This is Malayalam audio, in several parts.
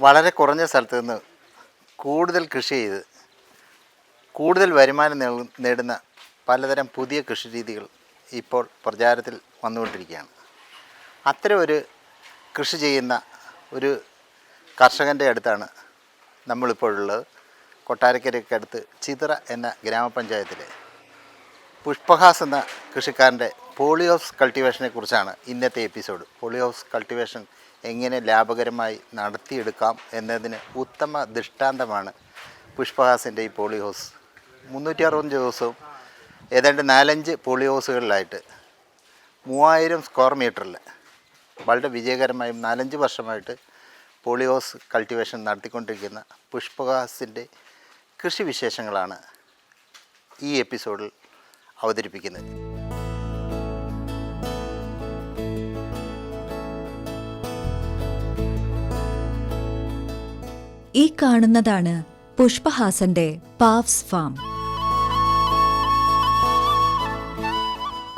വളരെ കുറഞ്ഞ സ്ഥലത്ത് നിന്ന് കൂടുതൽ കൃഷി ചെയ്ത് കൂടുതൽ വരുമാനം നേടുന്ന പലതരം പുതിയ കൃഷി രീതികൾ ഇപ്പോൾ പ്രചാരത്തിൽ വന്നുകൊണ്ടിരിക്കുകയാണ്. അത്തരം ഒരു കൃഷി ചെയ്യുന്ന ഒരു കർഷകന്റെ അടുത്താണ് നമ്മളിപ്പോഴുള്ളത്. കൊട്ടാരക്കരയ്ക്ക് അടുത്ത് ചിതറ എന്ന ഗ്രാമപഞ്ചായത്തിലെ പുഷ്പഹാസ് എന്ന കൃഷിക്കാരന്റെ പോളിയോസ് കൾട്ടിവേഷനെ കുറിച്ചാണ് ഇന്നത്തെ എപ്പിസോഡ്. പോളിയോസ് കൾട്ടിവേഷൻ എങ്ങനെ ലാഭകരമായി നടത്തിയെടുക്കാം എന്നതിന് ഉത്തമ ദൃഷ്ടാന്തമാണ് പുഷ്പഹാസിന്റെ ഈ പോളിഹൗസ്. മുന്നൂറ്റി അറുപത്തഞ്ച് ദിവസവും ഏതാണ്ട് നാലഞ്ച് പോളിഹൗസുകളിലായിട്ട് മൂവായിരം സ്ക്വയർ മീറ്ററിൽ വളരെ വിജയകരമായും നാലഞ്ച് വർഷമായിട്ട് പോളിഹൗസ് കൾട്ടിവേഷൻ നടത്തിക്കൊണ്ടിരിക്കുന്ന പുഷ്പഹാസിന്റെ കൃഷിവിശേഷങ്ങളാണ് ഈ എപ്പിസോഡിൽ അവതരിപ്പിക്കുന്നത്. ഈ കാണുന്നതാണ് പുഷ്പഹാസന്റെ പാവ്സ് ഫാം.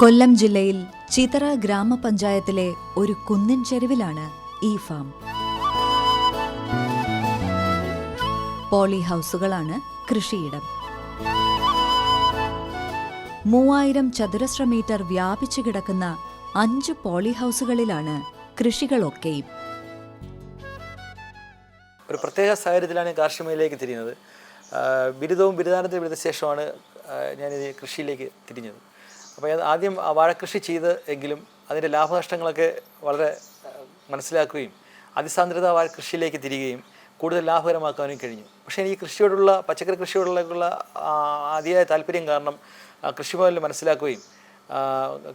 കൊല്ലം ജില്ലയിൽ ചിതറ ഗ്രാമപഞ്ചായത്തിലെ ഒരു കുന്നിൻ ചെരുവിലാണ് ഈ ഫാം. പോളി ഹൗസുകളാണ് കൃഷിയിടം. മൂവായിരം ചതുരശ്ര മീറ്റർ വ്യാപിച്ചു കിടക്കുന്ന അഞ്ച് പോളി ഹൗസുകളിലാണ് കൃഷികളൊക്കെയും. ഒരു പ്രത്യേക സാഹചര്യത്തിലാണ് ഞാൻ കാർഷിക മേഖലയിലേക്ക് തിരിഞ്ഞത് ആ, ബിരുദവും ബിരുദാനത്തിന് ബിരുദ ശേഷമാണ് ഞാൻ കൃഷിയിലേക്ക് തിരിഞ്ഞത്. അപ്പോൾ ഞാൻ ആദ്യം വാഴക്കൃഷി ചെയ്ത് എങ്കിലും അതിന്റെ ലാഭനഷ്ടങ്ങളൊക്കെ വളരെ മനസ്സിലാക്കുകയും അതിസാന്ദ്രത വാഴക്കൃഷിയിലേക്ക് തിരികുകയും കൂടുതൽ ലാഭകരമാക്കാനും കഴിഞ്ഞു. പക്ഷേ എനിക്ക് കൃഷിയോടുള്ള പച്ചക്കറി കൃഷിയോടുള്ള അതിയായ താല്പര്യം കാരണം കൃഷിഭവനിൽ മനസ്സിലാക്കുകയും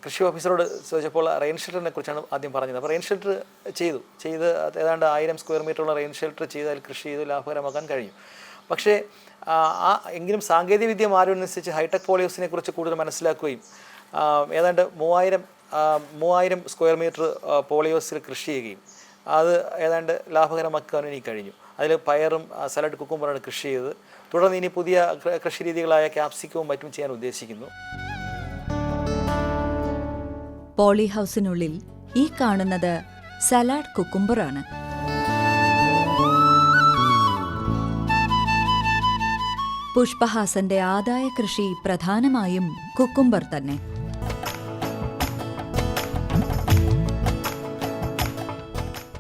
കൃഷി ഓഫീസറോട് ചോദിച്ചപ്പോൾ റെയിൻ ഷെൽട്ടറിനെ കുറിച്ചാണ് ആദ്യം പറഞ്ഞത്. അപ്പോൾ റെയിൻ ഷെൽട്ടർ ചെയ്തു. ചെയ്ത് ഏതാണ്ട് ആയിരം സ്ക്വയർ മീറ്ററുള്ള റെയിൻ ഷെൽട്ടർ ചെയ്താൽ കൃഷി ചെയ്ത് ലാഭകരമാക്കാൻ കഴിഞ്ഞു. പക്ഷേ ആ എങ്കിലും സാങ്കേതികവിദ്യ മാറുന്നതനുസരിച്ച് ഹൈടെക് പോളിയോസിനെ കുറിച്ച് കൂടുതൽ മനസ്സിലാക്കുകയും ഏതാണ്ട് മൂവായിരം മൂവായിരം സ്ക്വയർ മീറ്റർ പോളിയോസിൽ കൃഷി ചെയ്യുകയും അത് ഏതാണ്ട് ലാഭകരമാക്കാനും എനിക്ക് കഴിഞ്ഞു. അതിൽ പയറും സലാഡ് കുക്കുമ്പറാണ് കൃഷി ചെയ്തത്. തുടർന്ന് ഇനി പുതിയ കൃഷി രീതികളായ ക്യാപ്സിക്കവും മറ്റും ചെയ്യാൻ ഉദ്ദേശിക്കുന്നു. പോളി ഹൗസിനുള്ളിൽ ഈ കാണുന്നത് സലാഡ് കുക്കുംബറാണ്. പുഷ്പഹാസന്റെ ആദായ കൃഷി പ്രധാനമായും കുക്കുംബർ തന്നെ.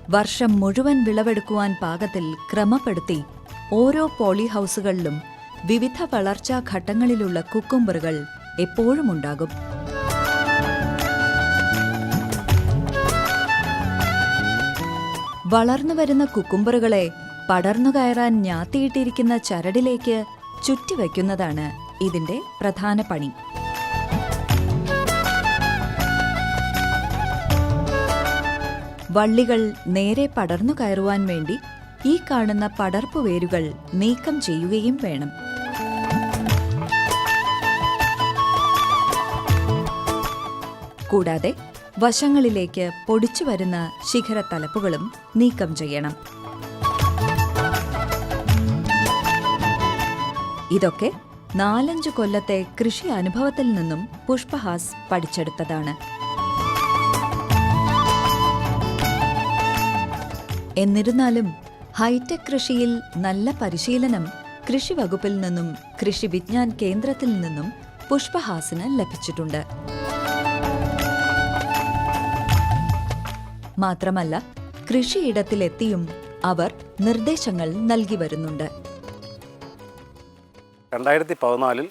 വർഷം മുഴുവൻ വിളവെടുക്കുവാൻ പാകത്തിൽ ക്രമപ്പെടുത്തി ഓരോ പോളി ഹൗസുകളിലും വിവിധ വളർച്ചാ ഘട്ടങ്ങളിലുള്ള കുക്കുംബറുകൾ എപ്പോഴും ഉണ്ടാകും. വളർന്നു വരുന്ന കുക്കുംബറുകളെ പടർന്നു കയറാൻ ഞാത്തിയിട്ടിരിക്കുന്ന ചരടിലേക്ക് ചുറ്റിവയ്ക്കുന്നതാണ് ഇതിന്റെ പ്രധാന പണി. വള്ളികൾ നേരെ പടർന്നു കയറുവാൻ വേണ്ടി ഈ കാണുന്ന പടർപ്പ് വേരുകൾ നീക്കം ചെയ്യുകയും വേണം. കൂടാതെ വശങ്ങളിലേക്ക് പൊടിച്ചു വരുന്ന ശിഖരത്തലപ്പുകളും നീക്കം ചെയ്യണം. ഇതൊക്കെ നാലഞ്ചു കൊല്ലത്തെ കൃഷി അനുഭവത്തിൽ നിന്നും പുഷ്പഹാസ് പഠിച്ചെടുത്തതാണ്. എന്നിരുന്നാലും ഹൈടെക് കൃഷിയിൽ നല്ല പരിശീലനം കൃഷി വകുപ്പിൽ നിന്നും കൃഷി വിജ്ഞാൻ കേന്ദ്രത്തിൽ നിന്നും പുഷ്പഹാസിന് ലഭിച്ചിട്ടുണ്ട്. മാത്രമല്ല കൃഷിയിടത്തിലെത്തിയും അവർ നിർദ്ദേശങ്ങൾ നൽകി വരുന്നുണ്ട്. രണ്ടായിരത്തി പതിനാലിൽ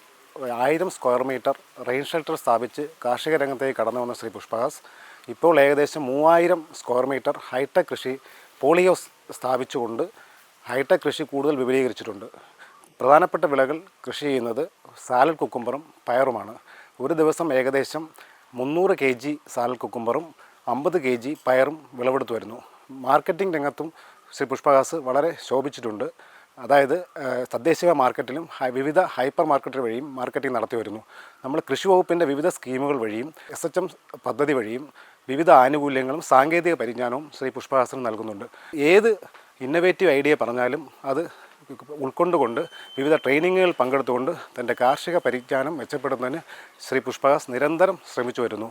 ആയിരം സ്ക്വയർ മീറ്റർ റെയിൻ ഷെൽട്ടർ സ്ഥാപിച്ച് കാർഷിക രംഗത്തേക്ക് കടന്നു വന്ന ശ്രീ പുഷ്പഹാസ് ഇപ്പോൾ ഏകദേശം മൂവായിരം സ്ക്വയർ മീറ്റർ ഹൈടെക് കൃഷി പോളിയോസ് സ്ഥാപിച്ചുകൊണ്ട് ഹൈടെക് കൃഷി കൂടുതൽ വിപുലീകരിച്ചിട്ടുണ്ട്. പ്രധാനപ്പെട്ട വിളകൾ കൃഷി ചെയ്യുന്നത് സാലഡ് കുക്കുംബറും പയറുമാണ്. ഒരു ദിവസം ഏകദേശം മുന്നൂറ് കെ ജി സാലഡ് കുക്കുംബറും അമ്പത് കെ ജി പയറും വിളവെടുത്തു വരുന്നു. മാർക്കറ്റിംഗ് രംഗത്തും ശ്രീ പുഷ്പഹാസ് വളരെ ശോഭിച്ചിട്ടുണ്ട്. അതായത് തദ്ദേശീയ മാർക്കറ്റിലും വിവിധ ഹൈപ്പർ മാർക്കറ്റ് വഴിയും മാർക്കറ്റിംഗ് നടത്തി വരുന്നു. നമ്മൾ കൃഷി വകുപ്പിന്റെ വിവിധ സ്കീമുകൾ വഴിയും എസ് എച്ച് എം പദ്ധതി വഴിയും വിവിധ ആനുകൂല്യങ്ങളും സാങ്കേതിക പരിജ്ഞാനവും ശ്രീ പുഷ്പഹാസന് നൽകുന്നുണ്ട്. ഏത് ഇന്നവേറ്റീവ് ഐഡിയ പറഞ്ഞാലും അത് ഉൾക്കൊണ്ടുകൊണ്ട് വിവിധ ട്രെയിനിങ്ങുകൾ പങ്കെടുത്തുകൊണ്ട് തന്റെ കാർഷിക പരിജ്ഞാനം മെച്ചപ്പെടുന്നതിന് ശ്രീ പുഷ്പഹാസ് നിരന്തരം ശ്രമിച്ചു വരുന്നു.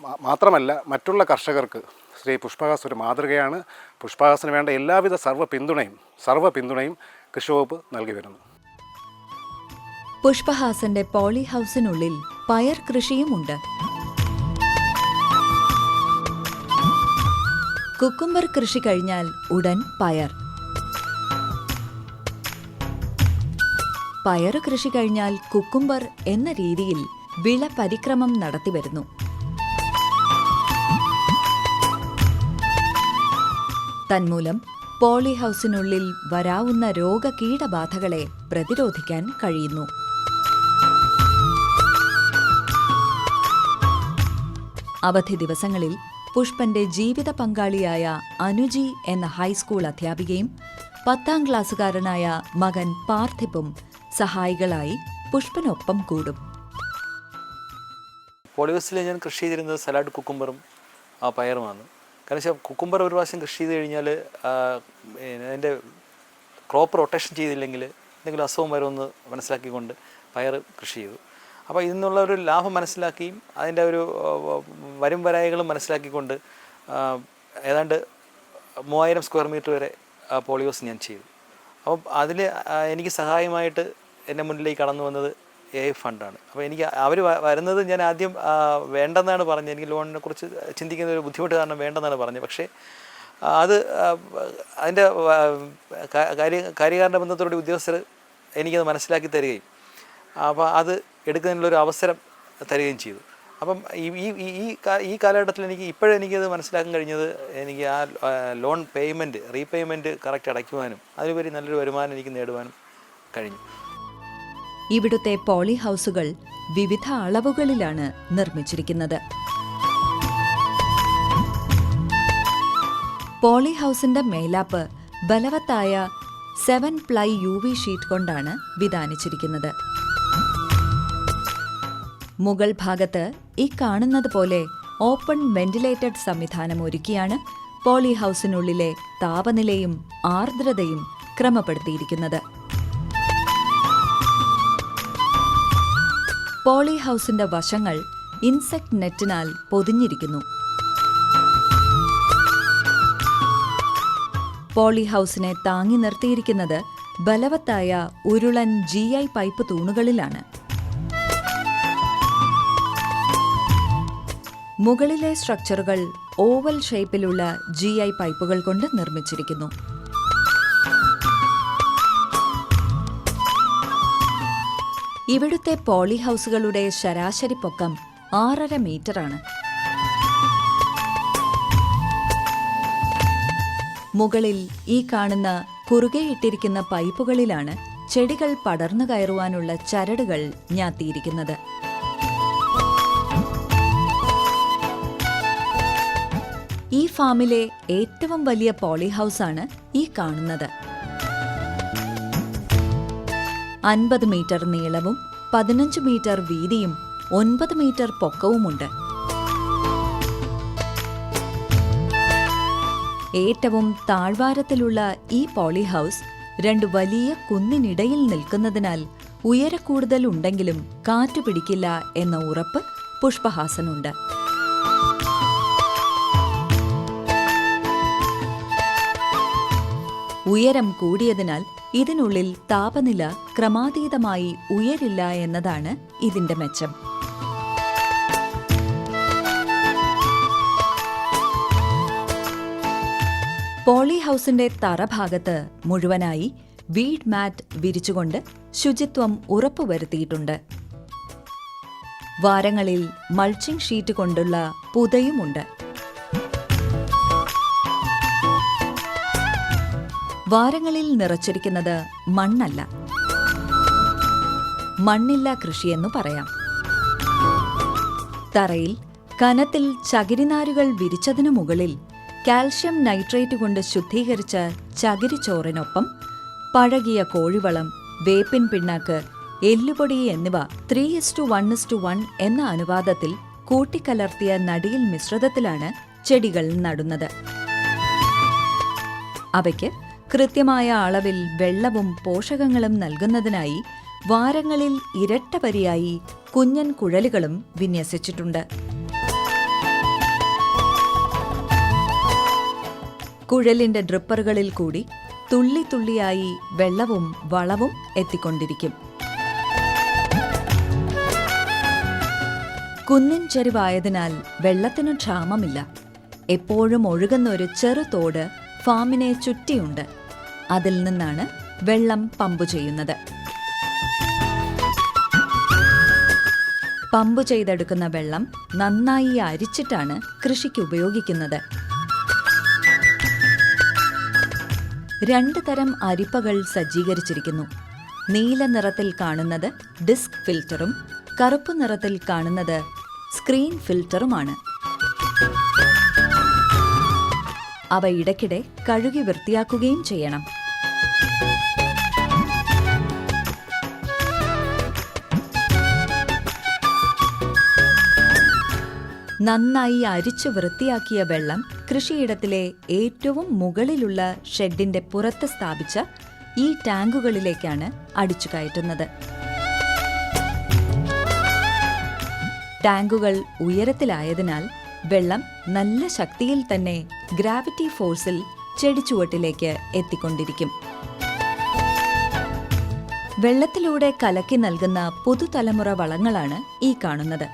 മാത്രമല്ല മറ്റുള്ള കർഷകർക്ക് ശ്രീ പുഷ്പഹാസ് ഒരു മാതൃകയാണ്. പുഷ്പഹാസിന് വേണ്ട എല്ലാവിധ സർവ പിന്തുണയും സർവ പിന്തുണയും കൃഷി വകുപ്പ് നൽകി വരുന്നു. പുഷ്പഹാസന്റെ പോളി ഹൗസിനുള്ളിൽ പയർ കൃഷിയുമുണ്ട്. കുക്കുംബർ കൃഷി കഴിഞ്ഞാൽ ഉടൻ പയർ. പയറ് കൃഷി കഴിഞ്ഞാൽ കുക്കുംബർ എന്ന രീതിയിൽ വിള പരിക്രമം നടത്തിവരുന്നു തന്മൂലം പോളിഹൗസിനുള്ളിൽ വരാവുന്ന രോഗകീടബാധകളെ പ്രതിരോധിക്കാൻ കഴിയുന്നു. അവധി ദിവസങ്ങളിൽ പുഷ്പന്റെ ജീവിത പങ്കാളിയായ അനുജി എന്ന ഹൈസ്കൂൾ അധ്യാപികയും പത്താം ക്ലാസ്സുകാരനായ മകൻ പാർത്ഥിപ്പും സഹായികളായി പുഷ്പനൊപ്പം കൂടും. പോളിയോസിൽ ഞാൻ കൃഷി ചെയ്തിരുന്നത് സലാഡ് കുക്കുംബറും പയറുമാണ്. കാരണം വെച്ചാൽ കുക്കുംബർ ഒരു പ്രാവശ്യം കൃഷി ചെയ്ത് കഴിഞ്ഞാൽ അതിന്റെ ക്രോപ്പ് റൊട്ടേഷൻ ചെയ്തില്ലെങ്കിൽ എന്തെങ്കിലും അസുഖം വരുമെന്ന് മനസ്സിലാക്കിക്കൊണ്ട് പയർ കൃഷി ചെയ്തു. അപ്പോൾ ഇതിൽ നിന്നുള്ള ഒരു ലാഭം മനസ്സിലാക്കിയും അതിന്റെ ഒരു വരും വരായകളും മനസ്സിലാക്കിക്കൊണ്ട് ഏതാണ്ട് മൂവായിരം സ്ക്വയർ മീറ്റർ വരെ പോളിയോസ് ഞാൻ ചെയ്തു. അപ്പം അതിൽ എനിക്ക് സഹായമായിട്ട് എന്റെ മുന്നിലേക്ക് കടന്നു വന്നത് എ ഫണ്ടാണ് അപ്പോൾ എനിക്ക് അവർ വരുന്നത് ഞാൻ ആദ്യം വേണ്ടെന്നാണ് പറഞ്ഞത്. എനിക്ക് ലോണിനെ കുറിച്ച് ചിന്തിക്കുന്ന ഒരു ബുദ്ധിമുട്ട് കാരണം വേണ്ടെന്നാണ് പറഞ്ഞത്. പക്ഷേ അത് അതിന്റെ കാര്യ കാര്യകാരണ ബന്ധത്തോടെ ഉദ്യോഗസ്ഥർ എനിക്കത് മനസ്സിലാക്കി തരികയും അപ്പോൾ അത് എടുക്കുന്നതിനുള്ളൊരു അവസരം തരികയും ചെയ്തു. അപ്പം ഈ ഈ ഈ- ഈ കാലഘട്ടത്തിൽ എനിക്ക് ഇപ്പോഴും എനിക്കത് മനസ്സിലാക്കാൻ കഴിഞ്ഞത് എനിക്ക് ആ, ലോൺ പേയ്മെന്റ് റീപേയ്മെന്റ് കറക്റ്റ് അടയ്ക്കുവാനും അതിലുപരി നല്ലൊരു വരുമാനം എനിക്ക് നേടുവാനും കഴിഞ്ഞു. ഇവിടുത്തെ പോളി ഹൗസുകൾ വിവിധ അളവുകളിലാണ് നിർമ്മിച്ചിരിക്കുന്നത്. പോളി ഹൗസിന്റെ മേലാപ്പ് ബലവത്തായ seven ply U V sheet കൊണ്ടാണ് വിധാനിച്ചിരിക്കുന്നത്. മുകൾ ഭാഗത്ത് ഈ കാണുന്നത് പോലെ ഓപ്പൺ വെന്റിലേറ്റഡ് സംവിധാനം ഒരുക്കിയാണ് പോളി ഹൗസിനുള്ളിലെ താപനിലയും ആർദ്രതയും ക്രമപ്പെടുത്തിയിരിക്കുന്നത്. പോളി ഹൗസിന്റെ വശങ്ങൾ ഇൻസെക്ട് നെറ്റിനാൽ പൊതിഞ്ഞിരിക്കുന്നു. പോളി ഹൗസിനെ താങ്ങി നിർത്തിയിരിക്കുന്നത് ബലവത്തായ ഉരുളൻ ജി ഐ പൈപ്പ് തൂണുകളിലാണ്. മുകളിലെ സ്ട്രക്ചറുകൾ ഓവൽ ഷേപ്പിലുള്ള ജി ഐ പൈപ്പുകൾ കൊണ്ട് നിർമ്മിച്ചിരിക്കുന്നു. ഇവിടുത്തെ പോളി ഹൗസുകളുടെ ശരാശരി പൊക്കം ആറര മീറ്ററാണ് മുകളിൽ ഈ കാണുന്ന കുറുകെയിട്ടിരിക്കുന്ന പൈപ്പുകളിലാണ് ചെടികൾ പടർന്നു കയറുവാനുള്ള ചരടുകൾ ഞാത്തിയിരിക്കുന്നത്. ഈ ഫാമിലെ ഏറ്റവും വലിയ പോളി ഹൗസാണ് ഈ കാണുന്നത്. അൻപത് മീറ്റർ നീളവും പതിനഞ്ച് മീറ്റർ വീതിയും ഒൻപത് മീറ്റർ പൊക്കവുമുണ്ട്. ഏറ്റവും താഴ്വാരത്തിലുള്ള ഈ പോളി ഹൗസ് രണ്ട് വലിയ കുന്നിനിടയിൽ നിൽക്കുന്നതിനാൽ ഉയരക്കൂടുതൽ ഉണ്ടെങ്കിലും കാറ്റു പിടിക്കില്ല എന്ന ഉറപ്പ് പുഷ്പഹാസനുണ്ട്. ഉയരം കൂടിയതിനാൽ ഇതിനുള്ളിൽ താപനില ക്രമാതീതമായി ഉയരില്ല എന്നതാണ് ഇതിന്റെ മെച്ചം. പോളി ഹൗസിന്റെ തറഭാഗത്ത് മുഴുവനായി വീഡ് മാറ്റ് വിരിച്ചുകൊണ്ട് ശുചിത്വം ഉറപ്പുവരുത്തിയിട്ടുണ്ട്. വാരങ്ങളിൽ മൾച്ചിംഗ് ഷീറ്റ് കൊണ്ടുള്ള പുതയുമുണ്ട്. വാരങ്ങളിൽ നിറച്ചിരിക്കുന്നത് മണ്ണല്ല. മണ്ണില്ല കൃഷിയെന്നു പറയാം. തറയിൽ കനത്തിൽ ചകിരിനാരുകൾ വിരിച്ചതിനു മുകളിൽ കാൽഷ്യം നൈട്രേറ്റ് കൊണ്ട് ശുദ്ധീകരിച്ച ചകിരിച്ചോറിനൊപ്പം പഴകിയ കോഴിവളം വേപ്പിൻ പിണ്ണാക്ക് എല്ലുപൊടി എന്നിവ three is to one is to one എന്ന അനുപാതത്തിൽ കൂട്ടിക്കലർത്തിയ നടിയിൽ മിശ്രിതത്തിലാണ് ചെടികൾ നടുന്നത്. അവയ്ക്ക് കൃത്യമായ അളവിൽ വെള്ളവും പോഷകങ്ങളും നൽകുന്നതിനായി വാരങ്ങളിൽ ഇരട്ടപരിയായി കുഞ്ഞൻ കുഴലുകളും വിന്യസിച്ചിട്ടുണ്ട്. കുഴലിന്റെ ഡ്രിപ്പറുകളിൽ കൂടി തുള്ളി തുള്ളിയായി വെള്ളവും വളവും എത്തിക്കൊണ്ടിരിക്കും. കുന്നിൻ ചെരുവായതിനാൽ വെള്ളത്തിന് ക്ഷാമമില്ല. എപ്പോഴും ഒഴുകുന്ന ഒരു ചെറുതോട് ഫാമിനെ ചുറ്റിയുണ്ട്. അതിൽ നിന്നാണ് വെള്ളം പമ്പ് ചെയ്യുന്നത്. പമ്പ് ചെയ്തെടുക്കുന്ന വെള്ളം നന്നായി അരിച്ചിട്ടാണ് കൃഷിക്ക് ഉപയോഗിക്കുന്നത്. രണ്ട് തരം അരിപ്പകൾ സജ്ജീകരിച്ചിരിക്കുന്നു. നീല നിറത്തിൽ കാണുന്നത് ഡിസ്ക് ഫിൽറ്ററും കറുപ്പ് നിറത്തിൽ കാണുന്നത് സ്ക്രീൻ ഫിൽറ്ററുമാണ്. അവ ഇടയ്ക്കിടെ കഴുകി വൃത്തിയാക്കുകയും ചെയ്യണം. നന്നായി അരിച്ചു വൃത്തിയാക്കിയ വെള്ളം കൃഷിയിടത്തിലെ ഏറ്റവും മുകളിലുള്ള ഷെഡിന്റെ പുറത്ത് സ്ഥാപിച്ച ഈ ടാങ്കുകളിലേക്കാണ് അടിച്ചു കയറ്റുന്നത്. ടാങ്കുകൾ ഉയരത്തിലായതിനാൽ വെള്ളം നല്ല ശക്തിയിൽ തന്നെ ഗ്രാവിറ്റി ഫോഴ്സിൽ ചെടിച്ചുവട്ടിലേക്ക് എത്തിക്കൊണ്ടിരിക്കും. വെള്ളത്തിലൂടെ കലക്കി നൽകുന്ന പുതുതലമുറ വളങ്ങളാണ് ഈ കാണുന്നത്.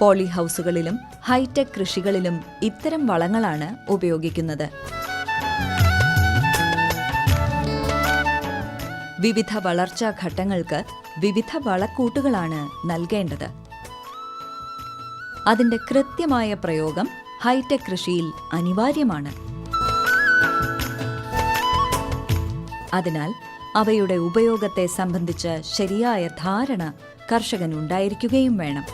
പോളി ഹൗസുകളിലും ഹൈടെക് കൃഷികളിലും ഇത്തരം വളങ്ങളാണ് ഉപയോഗിക്കുന്നത്. വിവിധ വളർച്ചാ ഘട്ടങ്ങൾക്ക് വിവിധ വളക്കൂട്ടുകളാണ് നൽകേണ്ടത്. അതിന്റെ കൃത്യമായ പ്രയോഗം ഹൈടെക് കൃഷിയിൽ അനിവാര്യമാണ്. അതിനാൽ അവയുടെ ഉപയോഗത്തെ സംബന്ധിച്ച് ശരിയായ ധാരണ കർഷകൻ ഉണ്ടായിരിക്കുകയും വേണം.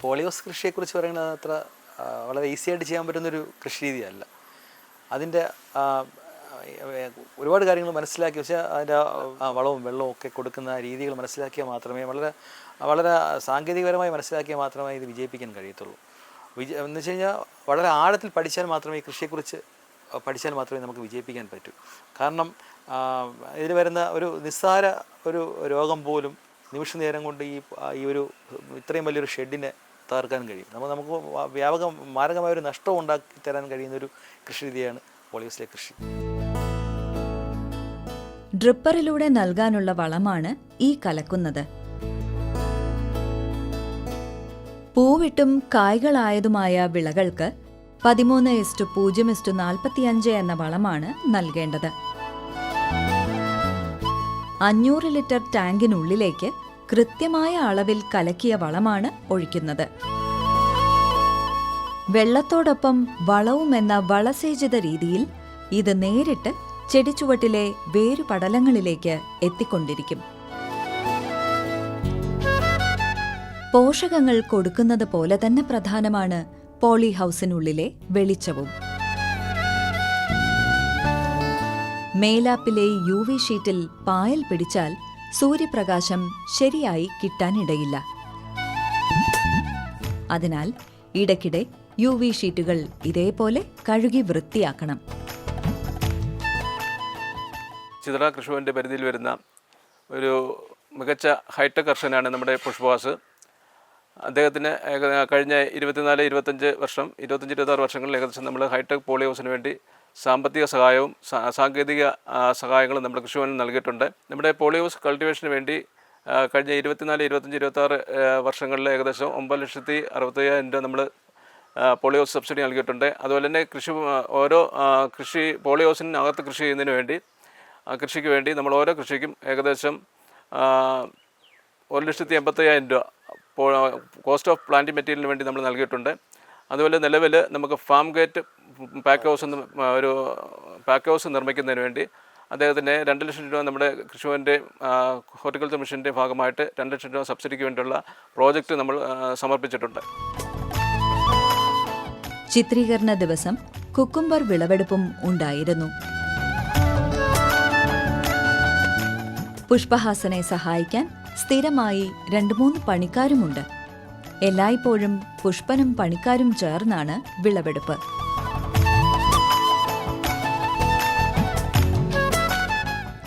പോളിയോസ് കൃഷിയെക്കുറിച്ച് പറയുന്നത് അത്ര വളരെ ഈസി ആയിട്ട് ചെയ്യാൻ പറ്റുന്നൊരു കൃഷി രീതിയല്ല. അതിന്റെ ഒരുപാട് കാര്യങ്ങൾ മനസ്സിലാക്കി. പക്ഷേ അതിന്റെ വളവും വെള്ളവും ഒക്കെ കൊടുക്കുന്ന രീതികൾ മനസ്സിലാക്കിയാൽ മാത്രമേ വളരെ വളരെ സാങ്കേതികപരമായി മനസ്സിലാക്കിയാൽ മാത്രമേ ഇത് വിജയിപ്പിക്കാൻ കഴിയത്തുള്ളൂ. വിജ എന്ന് വെച്ച് കഴിഞ്ഞാൽ വളരെ ആഴത്തിൽ പഠിച്ചാൽ മാത്രമേ ഈ കൃഷിയെക്കുറിച്ച് പഠിച്ചാൽ മാത്രമേ നമുക്ക് വിജയിപ്പിക്കാൻ പറ്റൂ. കാരണം ഇതിൽ വരുന്ന ഒരു നിസ്സാര ഒരു രോഗം പോലും നിമിഷ നേരം കൊണ്ട് ഈ ഈ ഒരു ഇത്രയും വലിയൊരു ഷെഡിനെ തകർക്കാൻ കഴിയും. നമ്മൾ നമുക്ക് വ്യാപകം മാരകമായ ഒരു നഷ്ടം ഉണ്ടാക്കി തരാൻ കഴിയുന്ന ഒരു കൃഷി രീതിയാണ് പോളിയോസിലെ കൃഷി. ഡ്രിപ്പറിലൂടെ നൽകാനുള്ള വളമാണ് ഈ കലക്കുന്നത്. പൂവിട്ടും കായ്കളായതുമായ വിളകൾക്ക് പതിമൂന്ന് ഇസ്റ്റു പൂജ്യം ഇസ്റ്റു നാൽപ്പത്തിയഞ്ച് എന്ന വളമാണ് നൽകേണ്ടത്. അഞ്ഞൂറ് ലിറ്റർ ടാങ്കിനുള്ളിലേക്ക് കൃത്യമായ അളവിൽ കലക്കിയ വളമാണ് ഒഴിക്കുന്നത്. വെള്ളത്തോടൊപ്പം വളവും എന്ന വളസേചിത രീതിയിൽ ഇത് നേരിട്ട് ചെടിച്ചുവട്ടിലെ വേരുപടലങ്ങളിലേക്ക് എത്തിക്കൊണ്ടിരിക്കും. പോഷകങ്ങൾ കൊടുക്കുന്നത് പോലെ തന്നെ പ്രധാനമാണ് പോളി ഹൗസിനുള്ളിലെ വെളിച്ചവും. മേലാപ്പിലെ യു വി ഷീറ്റിൽ പായൽ പിടിച്ചാൽ സൂര്യപ്രകാശം ശരിയായി കിട്ടാനിടയില്ല. അതിനാൽ ഇടയ്ക്കിടെ യു വി ഷീറ്റുകൾ ഇതേപോലെ കഴുകി വൃത്തിയാക്കണം. ചിത്ര കൃഷ്ണുവിന്റെ പരിധിയിൽ വരുന്ന ഒരു മികച്ച ഹൈടെക് കർഷകനാണ് നമ്മുടെ പുഷ്പവാസ്. അദ്ദേഹത്തിന് കഴിഞ്ഞ ഇരുപത്തിനാല് ഇരുപത്തഞ്ച് വർഷം ഇരുപത്തഞ്ച് ഇരുപത്താറ് വർഷങ്ങളിൽ ഏകദേശം നമ്മൾ ഹൈടെക് പോളി ഹൗസിന് വേണ്ടി സാമ്പത്തിക സഹായവും സാങ്കേതിക സഹായങ്ങളും നമ്മുടെ കൃഷിഭവനിൽ നൽകിയിട്ടുണ്ട്. നമ്മുടെ പോളി ഹൗസ് കൾട്ടിവേഷന് വേണ്ടി കഴിഞ്ഞ ഇരുപത്തിനാല് ഇരുപത്തഞ്ച് ഇരുപത്താറ് വർഷങ്ങളിൽ ഏകദേശം ഒമ്പത് ലക്ഷത്തി അറുപത്തയ്യായിരം രൂപ നമ്മൾ പോളി ഹൗസ് സബ്സിഡി നൽകിയിട്ടുണ്ട്. അതുപോലെ തന്നെ കൃഷി ഓരോ കൃഷി പോളി ഹൗസിനകത്ത് കൃഷി ചെയ്യുന്നതിന് വേണ്ടി കൃഷിക്ക് വേണ്ടി നമ്മൾ ഓരോ കൃഷിക്കും ഏകദേശം ഒരു ലക്ഷത്തി എൺപത്തയ്യായിരം രൂപ കോസ്റ്റ് ഓഫ് പ്ലാന്റ് മെറ്റീരിയലിന് വേണ്ടി നമ്മൾ നൽകിയിട്ടുണ്ട്. അതുപോലെ നിലവിൽ നമുക്ക് ഫാം ഗേറ്റ് പാക്ക് ഹൗസ് ഒരു പാക്ക് ഹൗസ് നിർമ്മിക്കുന്നതിന് വേണ്ടി അദ്ദേഹത്തിന് രണ്ട് ലക്ഷം രൂപ നമ്മുടെ കൃഷിഭവന്റെ ഹോർട്ടിക്കൾച്ചർ മിഷന്റെ ഭാഗമായിട്ട് രണ്ട് ലക്ഷം രൂപ സബ്സിഡിക്ക് വേണ്ടിയുള്ള പ്രോജക്റ്റ് നമ്മൾ സമർപ്പിച്ചിട്ടുണ്ട്. ചിത്രീകരണ ദിവസം കുക്കുംബർ വിളവെടുപ്പും ഉണ്ടായിരുന്നു. പുഷ്പഹാസനെ സഹായിക്കാൻ സ്ഥിരമായി രണ്ടു മൂന്ന് പണിക്കാരുമുണ്ട്. എല്ലായ്പ്പോഴും പുഷ്പനും പണിക്കാരും ചേർന്നാണ് വിളവെടുപ്പ്.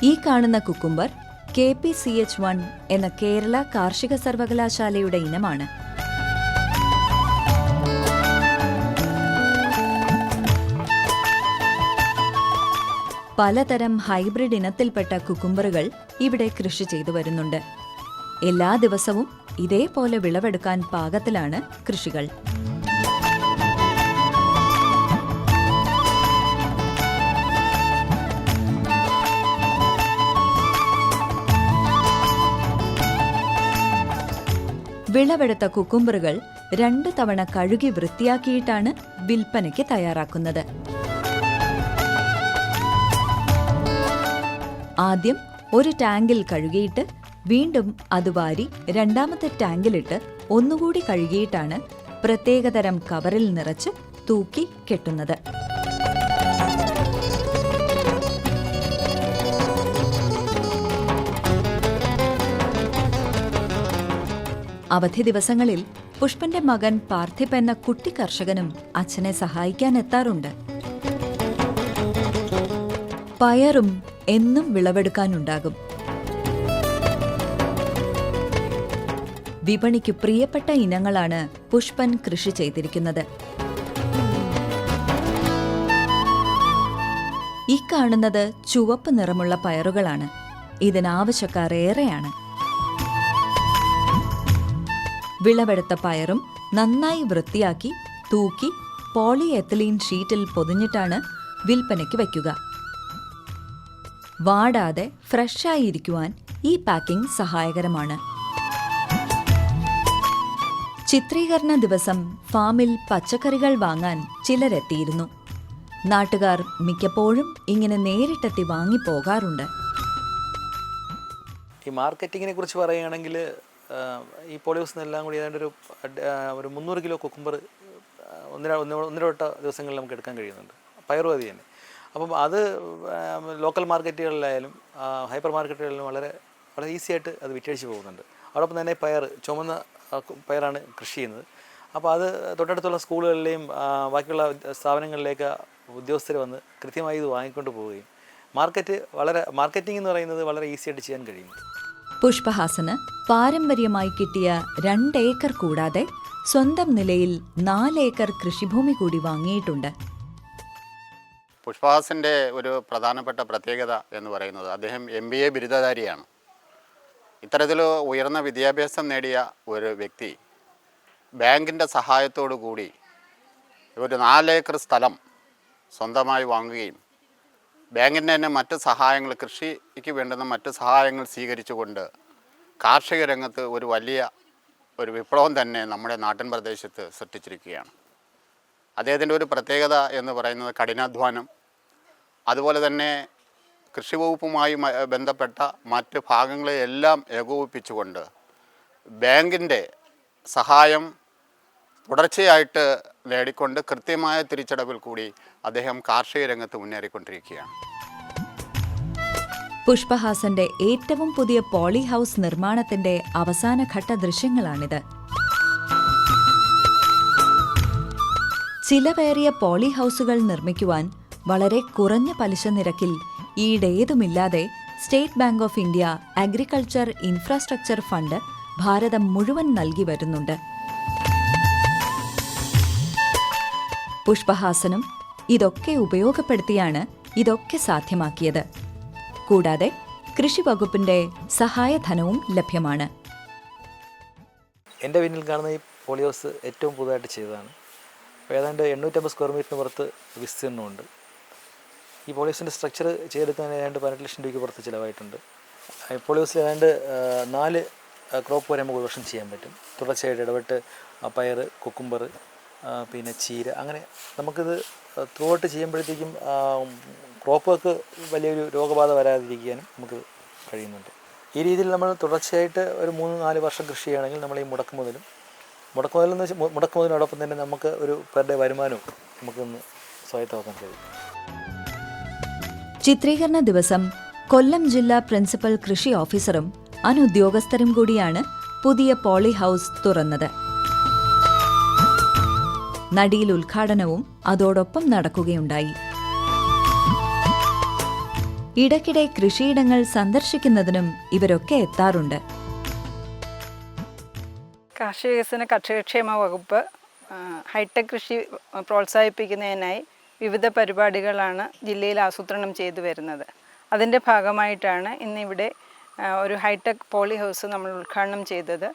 ഈ കാണുന്ന cucumber K P C H one എന്ന കേരള കാർഷിക സർവകലാശാലയുടെ ഇനമാണ്. പലതരം ഹൈബ്രിഡ് ഇനത്തിൽപ്പെട്ട കുക്കുംബറുകൾ ഇവിടെ കൃഷി ചെയ്തു വരുന്നുണ്ട്. എല്ലാ ദിവസവും ഇതേപോലെ വിളവെടുക്കാൻ പാകത്തിലാണ് കൃഷികൾ. വിളവെടുത്ത കുക്കുംബറുകൾ രണ്ട് തവണ കഴുകി വൃത്തിയാക്കിയിട്ടാണ് വിൽപ്പനയ്ക്ക് തയ്യാറാക്കുന്നത്. ആദ്യം ഒരു ടാങ്കിൽ കഴുകിയിട്ട് വീണ്ടും അത് വാരി രണ്ടാമത്തെ ടാങ്കിലിട്ട് ഒന്നുകൂടി കഴുകിയിട്ടാണ് പ്രത്യേകതരം കവറിൽ നിറച്ച് തൂക്കി കെട്ടുന്നത്. അവധി ദിവസങ്ങളിൽ പുഷ്പന്റെ മകൻ പാർത്ഥിപ് എന്ന കുട്ടി കർഷകനും അച്ഛനെ സഹായിക്കാൻ എത്താറുണ്ട്. പയറും എന്നും വിളവെടുക്കാനുണ്ടാകും. വിപണിക്ക് പ്രിയപ്പെട്ട ഇനങ്ങളാണ് പുഷ്പൻ കൃഷി ചെയ്തിരിക്കുന്നത്. ഈ കാണുന്നത് ചുവപ്പ് നിറമുള്ള പയറുകളാണ്. ഇതിനാവശ്യക്കാർ ഏറെയാണ് വിളവെടുത്ത പയറും നന്നായി വൃത്തിയാക്കി തൂക്കി പോളിഎത്തലീൻ ഷീറ്റിൽ പൊതിഞ്ഞിട്ടാണ് വിൽപ്പനയ്ക്ക് വയ്ക്കുക. വാടാതെ ഫ്രഷായി ഇരിക്കുവാൻ ഈ പാക്കിംഗ് സഹായകരമാണ്. ചിത്രീകരണ ദിവസം ഫാമിൽ പച്ചക്കറികൾ വാങ്ങാൻ ചിലരെത്തിയിരുന്നു. നാട്ടുകാർ മിക്കപ്പോഴും ഇങ്ങനെ നേരിട്ടെത്തി വാങ്ങിപ്പോകാറുണ്ട്. ഈ മാർക്കറ്റിങ്ങിനെ കുറിച്ച് പറയുകയാണെങ്കിൽ ഈ പോളിയോസ് എല്ലാം കൂടി ഏതാണ്ട് ഒരു ഒരു മുന്നൂറ് കിലോ കുക്കുംബർ ഒന്നര ഒന്നര ദിവസങ്ങളിൽ നമുക്ക് എടുക്കാൻ കഴിയുന്നുണ്ട്. പയറുവതി തന്നെ. അപ്പം അത് ലോക്കൽ മാർക്കറ്റുകളിലായാലും ഹൈപ്പർ മാർക്കറ്റുകളിലും വളരെ വളരെ ഈസി ആയിട്ട് അത് വിറ്റഴിച്ച് പോകുന്നുണ്ട്. അതോടൊപ്പം തന്നെ പയർ ചുമന്ന പയറാണ് കൃഷി ചെയ്യുന്നത്. അപ്പോൾ അത് തൊട്ടടുത്തുള്ള സ്കൂളുകളിലെയും ബാക്കിയുള്ള സ്ഥാപനങ്ങളിലേക്ക് ഉദ്യോഗസ്ഥർ വന്ന് കൃത്യമായി ഇത് വാങ്ങിക്കൊണ്ട് പോവുകയും മാർക്കറ്റ് വളരെ മാർക്കറ്റിംഗ് എന്ന് പറയുന്നത് വളരെ ഈസി ആയിട്ട് ചെയ്യാൻ കഴിയും പുഷ്പഹാസന് പാരമ്പര്യമായി കിട്ടിയ രണ്ടേക്കർ കൂടാതെ സ്വന്തം നിലയിൽ നാലേക്കർ കൃഷിഭൂമി കൂടി വാങ്ങിയിട്ടുണ്ട്. പുഷ്പഹാസിന്റെ ഒരു പ്രധാനപ്പെട്ട പ്രത്യേകത എന്ന് പറയുന്നത് അദ്ദേഹം എം ബി എ ബിരുദധാരിയാണ്. ഇത്തരത്തിൽ ഉയർന്ന വിദ്യാഭ്യാസം നേടിയ ഒരു വ്യക്തി ബാങ്കിന്റെ സഹായത്തോടു കൂടി ഒരു നാലേക്കർ സ്ഥലം സ്വന്തമായി വാങ്ങുകയും ബാങ്കിന്റെ തന്നെ മറ്റ് സഹായങ്ങൾ കൃഷിക്ക് വേണ്ടുന്ന മറ്റ് സഹായങ്ങൾ സ്വീകരിച്ചുകൊണ്ട് കാർഷിക രംഗത്ത് ഒരു വലിയ ഒരു വിപ്ലവം തന്നെ നമ്മുടെ നാട്ടിൻ പ്രദേശത്ത് സൃഷ്ടിച്ചിരിക്കുകയാണ്. അദ്ദേഹത്തിന്റെ ഒരു പ്രത്യേകത എന്ന് പറയുന്നത് കഠിനാധ്വാനം. അതുപോലെ തന്നെ കൃഷി വകുപ്പുമായി ബന്ധപ്പെട്ട മറ്റ് ഭാഗങ്ങളെയെല്ലാം ഏകോപിപ്പിച്ചുകൊണ്ട് ബാങ്കിന്റെ സഹായം തുടർച്ചയായിട്ട് നേടിക്കൊണ്ട് കൃത്യമായ തിരിച്ചടവിൽ കൂടി അദ്ദേഹം കാർഷിക രംഗത്ത് മുന്നേറിക്കൊണ്ടിരിക്കുകയാണ്. പുഷ്പഹാസന്റെ ഏറ്റവും പുതിയ പോളി ഹൗസ് നിർമ്മാണത്തിന്റെ അവസാനഘട്ട ദൃശ്യങ്ങളാണിത്. ചിലവേറിയ പോളി ഹൗസുകൾ നിർമ്മിക്കുവാൻ വളരെ കുറഞ്ഞ പലിശ നിരക്കിൽ ഈടേതുമില്ലാതെ State Bank of India agriculture infrastructure fund ഭാരതം മുഴുവൻ നൽകി വരുന്നുണ്ട്. പുഷ്പഹാസനും ഇതൊക്കെ ഉപയോഗപ്പെടുത്തിയാണ് ഇതൊക്കെ സാധ്യമാക്കിയത്. കൂടാതെ കൃഷി വകുപ്പിന്റെ സഹായധനവും ലഭ്യമാണ്. എന്റെ പിന്നിൽ കാണുന്ന ഈ പോളിയോസ് ഏറ്റവും പുതുതായിട്ട് ചെയ്തതാണ്. ഏതാണ്ട് എണ്ണൂറ്റമ്പത് സ്ക്വയർ മീറ്ററിന് പുറത്ത് വിസ്തീർണമുണ്ട് ഈ പോളിയോസിന്റെ സ്ട്രക്ചർ ചെയ്തെടുക്കാൻ ഏതാണ്ട് പതിനെട്ട് ലക്ഷം രൂപയ്ക്ക് പുറത്ത് ചിലവായിട്ടുണ്ട്. ഈ പോളിയോസിൽ ഏതാണ്ട് നാല് ക്രോപ്പ് വരെ നമുക്ക് വർഷം ചെയ്യാൻ പറ്റും. തുടർച്ചയായിട്ട് ഇടപെട്ട് പയർ കുക്കുംബർ പിന്നെ ചീര അങ്ങനെ നമുക്കിത് ത്രൂ ഔട്ട് ചെയ്യുമ്പോഴത്തേക്കും ക്രോപ്പുകൾക്ക് വലിയൊരു രോഗബാധ വരാതിരിക്കാനും നമുക്ക് കഴിയുന്നുണ്ട്. ഈ രീതിയിൽ നമ്മൾ തുടർച്ചയായിട്ട് ഒരു മൂന്ന് നാല് വർഷം കൃഷി ചെയ്യുകയാണെങ്കിൽ നമ്മൾ ഈ മുടക്ക് മുതലും മുടക്ക് മുതലെന്ന് വെച്ചാൽ മുടക്ക് മുതലിനോടൊപ്പം തന്നെ നമുക്ക് ഒരു പെർ ഡേ വരുമാനവും നമുക്കൊന്ന് സ്വായത്തമാക്കാൻ കഴിയും. ചിത്രീകരണ ദിവസം കൊല്ലം ജില്ലാ പ്രിൻസിപ്പൽ കൃഷി ഓഫീസറും അനുദ്യോഗസ്ഥരും കൂടിയാണ് പുതിയ പോളി ഹൗസ് തുറന്നത്. നടിയിൽ ഉദ്ഘാടനവും അതോടൊപ്പം നടക്കുകയുണ്ടായി. ഇടയ്ക്കിടെ കൃഷിയിടങ്ങൾ സന്ദർശിക്കുന്നതിനും ഇവരൊക്കെ എത്താറുണ്ട്. കാർഷിക വികസന കർഷകക്ഷേമ വകുപ്പ് ഹൈടെക് കൃഷി പ്രോത്സാഹിപ്പിക്കുന്നതിനായി വിവിധ പരിപാടികളാണ് ജില്ലയിൽ ആസൂത്രണം ചെയ്തു വരുന്നത്. അതിന്റെ ഭാഗമായിട്ടാണ് ഇന്നിവിടെ ഒരു ഹൈടെക് പോളി ഹൗസ് നമ്മൾ ഉദ്ഘാടനം ചെയ്തത്.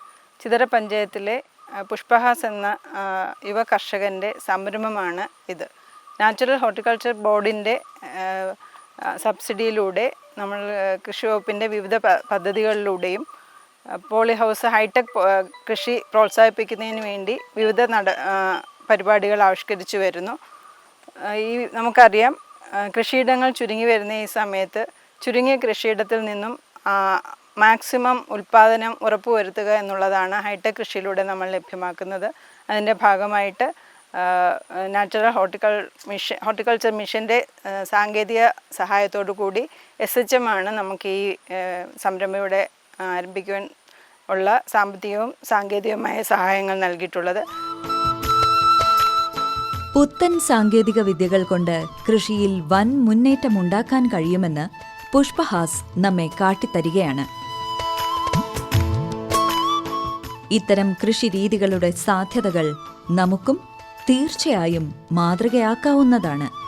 ചിതറ പഞ്ചായത്തിലെ പുഷ്പഹാസ് എന്ന യുവ കർഷകന്റെ സംരംഭമാണ് ഇത്. നാച്ചുറൽ ഹോർട്ടിക്കൾച്ചർ ബോർഡിന്റെ സബ്സിഡിയിലൂടെ നമ്മൾ കൃഷി വകുപ്പിന്റെ വിവിധ പദ്ധതികളിലൂടെയും പോളി ഹൗസ് ഹൈടെക് കൃഷി പ്രോത്സാഹിപ്പിക്കുന്നതിന് വേണ്ടി വിവിധ നട പരിപാടികൾ ആവിഷ്കരിച്ചു വരുന്നു. ഈ നമുക്കറിയാം കൃഷിയിടങ്ങൾ ചുരുങ്ങി വരുന്ന ഈ സമയത്ത് ചുരുങ്ങിയ കൃഷിയിടത്തിൽ നിന്നും മാക്സിമം ഉൽപ്പാദനം ഉറപ്പുവരുത്തുക എന്നുള്ളതാണ് ഹൈടെക് കൃഷിയിലൂടെ നമ്മൾ ലഭ്യമാക്കുന്നത്. അതിന്റെ ഭാഗമായിട്ട് നാച്ചുറൽ ഹോർട്ടിക്കൾ മിഷൻ ഹോർട്ടിക്കൾച്ചർ മിഷന്റെ സാങ്കേതിക സഹായത്തോടു കൂടി എസ് എച്ച് എം ആണ് നമുക്ക് ഈ ആ, സംരംഭം ഇവിടെ ആരംഭിക്കുവാൻ ഉള്ള സാമ്പത്തികവും സാങ്കേതികവുമായ സഹായങ്ങൾ നൽകിയിട്ടുള്ളത്. പുത്തൻ സാങ്കേതിക വിദ്യകൾ കൊണ്ട് കൃഷിയിൽ വൻ മുന്നേറ്റം ഉണ്ടാക്കാൻ കഴിയുമെന്ന് പുഷ്പഹാസ് നമ്മെ കാട്ടിത്തരികയാണ്. ഇത്തരം കൃഷിരീതികളുടെ സാധ്യതകൾ നമുക്കും തീർച്ചയായും മാതൃകയാക്കാവുന്നതാണ്.